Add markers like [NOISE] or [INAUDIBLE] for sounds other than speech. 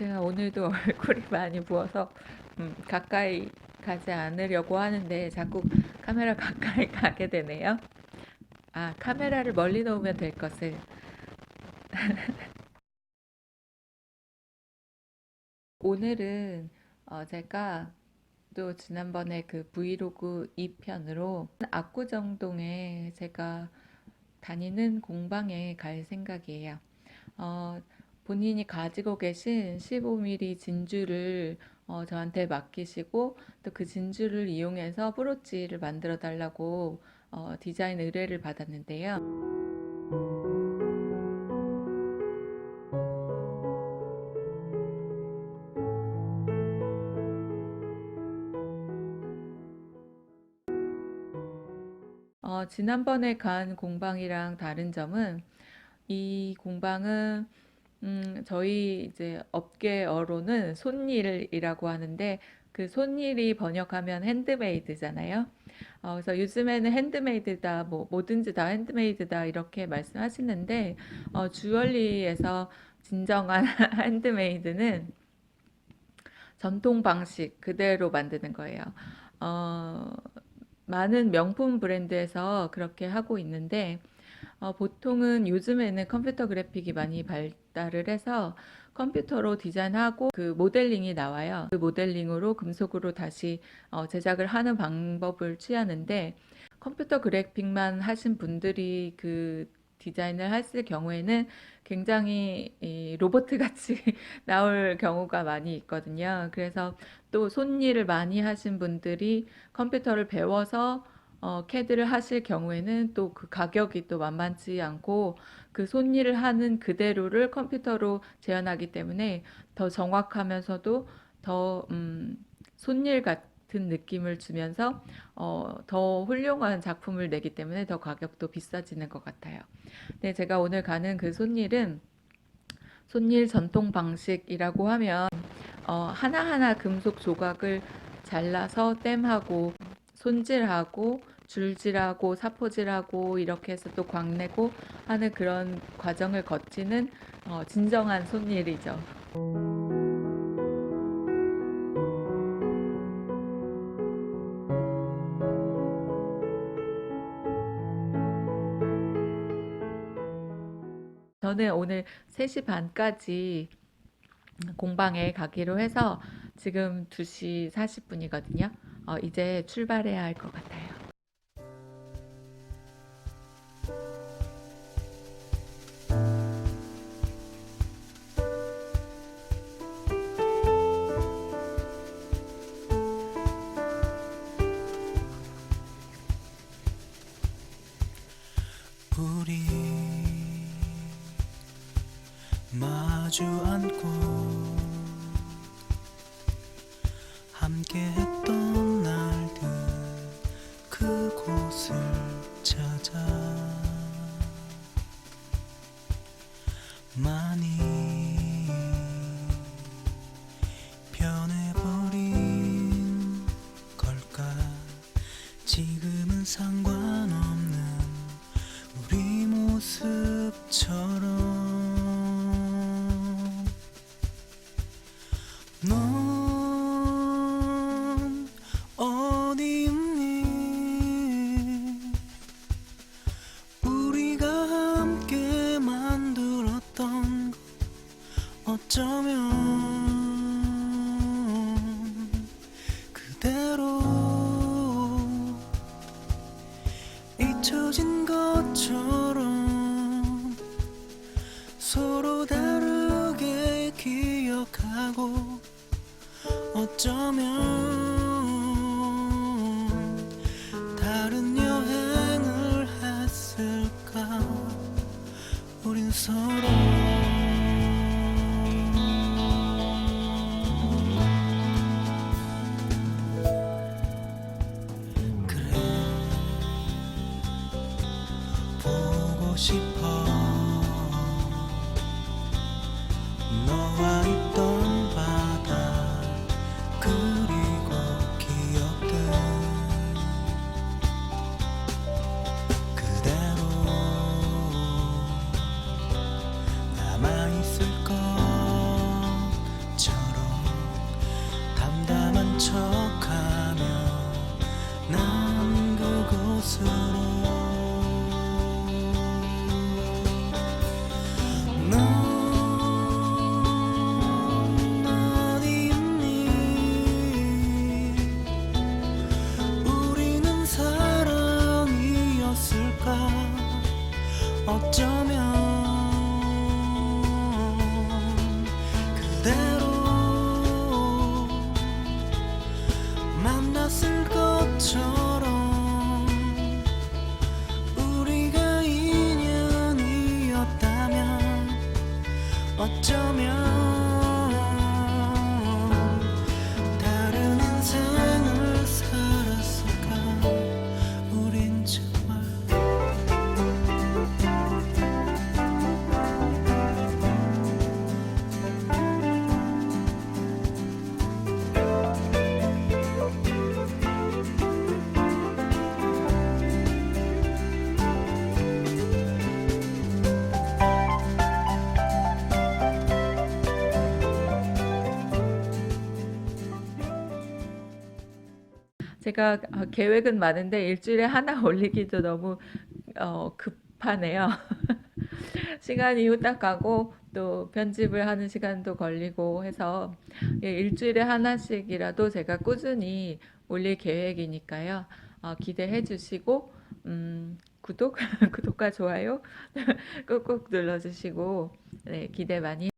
제가 오늘도 [LAUGHS] 얼굴이 많이 부어서 음, 가까이 가지 않으려고 하는데 자꾸 카메라 가까이 [LAUGHS] 가게 되네요. 아, 카메라를 멀리 놓으면 될 것을. [LAUGHS] 오늘은 어, 제가 또 지난번에 그 브이로그 2편으로 압구정동에 제가 다니는 공방에 갈 생각이에요. 어, 본인이 가지고 계신 15mm 진주를 어, 저한테 맡기시고 또 그 진주를 이용해서 브로치를 만들어 달라고 어, 디자인 의뢰를 받았는데요. 어, 지난번에 간 공방이랑 다른 점은 이 공방은 음, 저희 이제 업계어로는 손일이라고 하는데 그 손일이 번역하면 핸드메이드잖아요. 어, 그래서 요즘에는 핸드메이드다, 뭐 뭐든지 다 핸드메이드다 이렇게 말씀하시는데 어, 주얼리에서 진정한 [LAUGHS] 핸드메이드는 전통 방식 그대로 만드는 거예요. 어, 많은 명품 브랜드에서 그렇게 하고 있는데 어, 보통은 요즘에는 컴퓨터 그래픽이 많이 발달을 해서 컴퓨터로 디자인하고 그 모델링이 나와요. 그 모델링으로 금속으로 다시 어, 제작을 하는 방법을 취하는데 컴퓨터 그래픽만 하신 분들이 그 디자인을 했을 경우에는 굉장히 이 로봇 같이 [LAUGHS] 나올 경우가 많이 있거든요. 그래서 또 손일을 많이 하신 분들이 컴퓨터를 배워서 어, 캐드를 하실 경우에는 또 그 가격이 또 만만치 않고 그 손일을 하는 그대로를 컴퓨터로 재현하기 때문에 더 정확하면서도 더 음, 손일 같은 느낌을 주면서 어, 더 훌륭한 작품을 내기 때문에 더 가격도 비싸지는 것 같아요. 네, 제가 오늘 가는 그 손일은 손일 전통 방식이라고 하면 어, 하나하나 금속 조각을 잘라서 땜하고 손질하고 줄질하고 사포질하고 이렇게 해서 또 광내고 하는 그런 과정을 거치는 어, 진정한 손일이죠. 저는 오늘 3시 반까지 공방에 가기로 해서 지금 2시 40분이거든요. 어, 이제 출발해야 할 것 같아요. 우리 마주 앉고 함께 했던 찾아. 많이 변해버린 걸까? 지금은 상관없는 우리 모습처럼 하고 어쩌면 다른 여행을 했을까? 우린 서로 그래. 보고 싶어 어쩌면 제가 아, 계획은 많은데 일주일에 하나 [LAUGHS] 올리기도 너무 어, 급하네요. [LAUGHS] 시간이 후딱 가고 또 편집을 하는 시간도 걸리고 해서 예, 일주일에 하나씩이라도 제가 꾸준히 올릴 계획이니까요. 어, 기대해 주시고 음, 구독, [LAUGHS] 구독과 좋아요 꾹꾹 눌러주시고 네, 기대 많이